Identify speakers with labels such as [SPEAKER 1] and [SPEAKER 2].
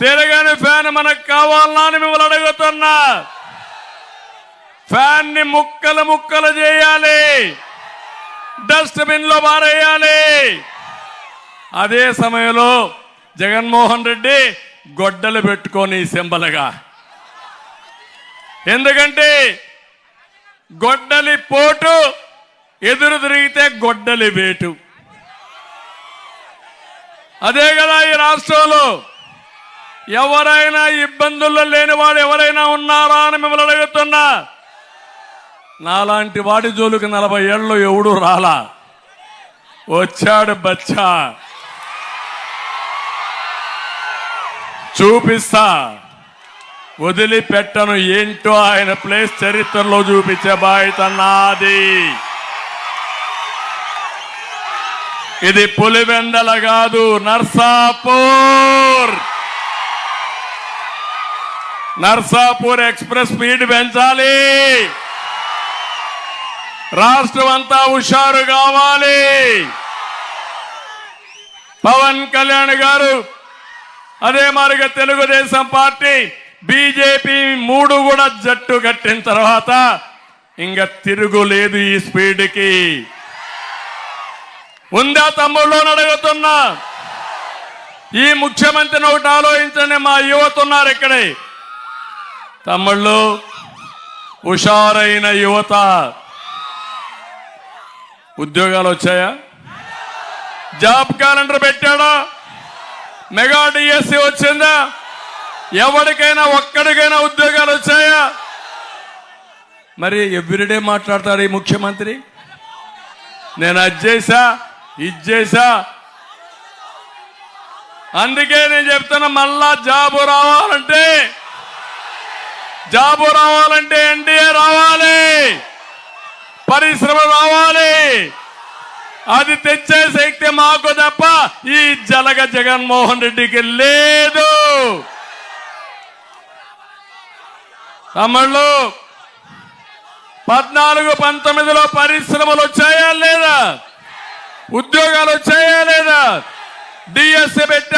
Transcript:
[SPEAKER 1] తిరగని ఫ్యాన్ మనకు కావాలన్నా అని మిమ్మల్ని అడుగుతున్నా. ఫ్యాన్ని ముక్కలు ముక్కలు చేయాలి. డస్ట్బిన్లో పారేయాలి. అదే సమయంలో జగన్మోహన్ రెడ్డి గొడ్డలు పెట్టుకొని సింబలుగా. ఎందుకంటే గొడ్డలి పోటు ఎదురు తిరిగితే గొడ్డలి వేటు. అదే కదా ఈ రాష్ట్రంలో ఎవరైనా ఇబ్బందుల్లో లేని వాడు ఎవరైనా ఉన్నారా అని మిమ్మల్ని అడుగుతున్నా. నాలాంటి వాడి జోలికి నలభై ఏళ్ళు ఎవడు రాలా. వచ్చాడు బచ్చా. చూపిస్తా. వదిలిపెట్టను ఏంటో ఆయన ప్లేస్ చరిత్రలో చూపించే బాధ్యత నాది. ఇది పులివెందల కాదు నర్సాపూర్. నర్సాపూర్ ఎక్స్ప్రెస్ స్పీడ్ పెంచాలి. రాష్ట్రం అంతా హుషారు కావాలి. పవన్ కళ్యాణ్ గారు అదే మాదిరిగా తెలుగుదేశం పార్టీ బీజేపీ మూడు కూడా జట్టు కట్టిన తర్వాత ఇంకా తిరుగులేదు ఈ స్పీడ్కి. ఉందా తమ్ముళ్ళు అడుగుతున్నా. ఈ ముఖ్యమంత్రిని ఒకటి ఆలోచించండి మా యువత ఉన్నారు ఇక్కడే. తమ్ముళ్ళు హుషారైన యువత. ఉద్యోగాలు వచ్చాయా? జాబ్ క్యాలెండర్ పెట్టాడా? మెగా డిఎస్సి వచ్చిందా? ఎవరికైనా ఒక్కడికైనా ఉద్యోగాలు వచ్చాయా? మరి ఎవ్రీడే మాట్లాడతాడు ఈ ముఖ్యమంత్రి. నేను అది చేశా ఇది చేశా అందుకే నేను చెప్తున్నా మళ్ళా జాబు రావాలంటే జాబు రావాలంటే ఎన్డీఏ రావాలి. పరిశ్రమ రావాలి. అది తెచ్చే శక్తి మాకు తప్ప ఈ జలగ జగన్మోహన్ రెడ్డికి లేదు. తమ్ముళ్ళు పద్నాలుగు పంతొమ్మిదిలో పరిశ్రమలు వచ్చాయా లేదా? ఉద్యోగాలు వచ్చాయా లేదా? డిఎస్సీ పెట్టా